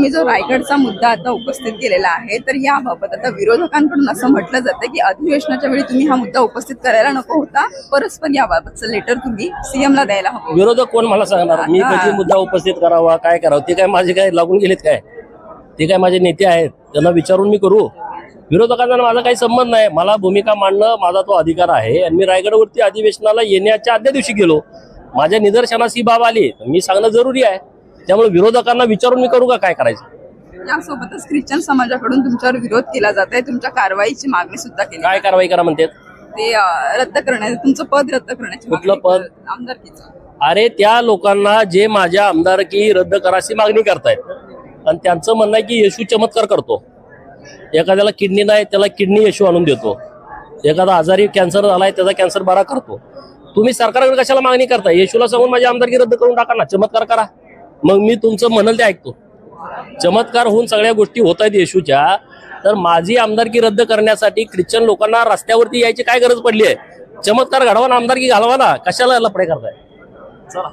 तुम्ही जो रायगडचा मुद्दा आता उपस्थित केलेला आहे तर याबाबत आता विरोधकांकडून असं म्हटलं जातं की अधिवेशनाच्या वेळी तुम्ही हा मुद्दा उपस्थित करायला नको होता. परस्पर याबाबतचं लेटर तुम्ही सीएम ला द्यायला हवं. विरोधक कोण मला सांगणार? मी कधी मुद्दा उपस्थित करावा काय करावं? ते काय माझे काय लागून गेलेत काय? ते काय माझे नेते आहेत? त्यांना विचारून मी करू. विरोधकांना माझा काही संबंध नाही. मला भूमिका मांडणं माझा तो अधिकार आहे. आणि मी रायगडवरती अधिवेशनाला येण्याच्या आदल्या दिवशी गेलो. माझ्या निदर्शनास ही बाब आली. तर मी सांगणं जरुरी आहे. त्यामुळे विरोधकांना विचारून मी करू का काय करायचं? यासोबतच ख्रिश्चन समाजाकडून तुमच्यावर विरोध केला जात आहे तुमच्या कारवाईची मागणी सुद्धा केली काय कारवाई करा म्हणतात? ते अं, रद्द करण्याचं तुमचं पद रद्द करण्याची कुठलं मागणी पद? करत- आमदारकीचं. अरे त्या लोकांना जे माझ्या आमदारकी रद्द करायची मागणी करतायत. आणि त्यांचं म्हणणं आहे की येशू चमत्कार करतो. एखाद्याला किडनी नाही त्याला किडनी येशू आणून देतो. एखादा आजारी कॅन्सर झालाय त्याचा कॅन्सर बरा करतो. तुम्ही सरकारकडे कशाला मागणी करता येशूला सांगून माझी आमदारकी रद्द करून टाका ना. चमत्कार करा. मग मी तुमचं म्हणाल ते ऐकतो. चमत्कार होऊन सगळ्या गोष्टी होत आहेत येशूच्या. तर माझी आमदारकी रद्द करण्यासाठी ख्रिश्चन लोकांना रस्त्यावरती यायची काय गरज पडली आहे? चमत्कार घडवा ना आमदारकी घालवा ना. कशाला लपडे करताय? चला.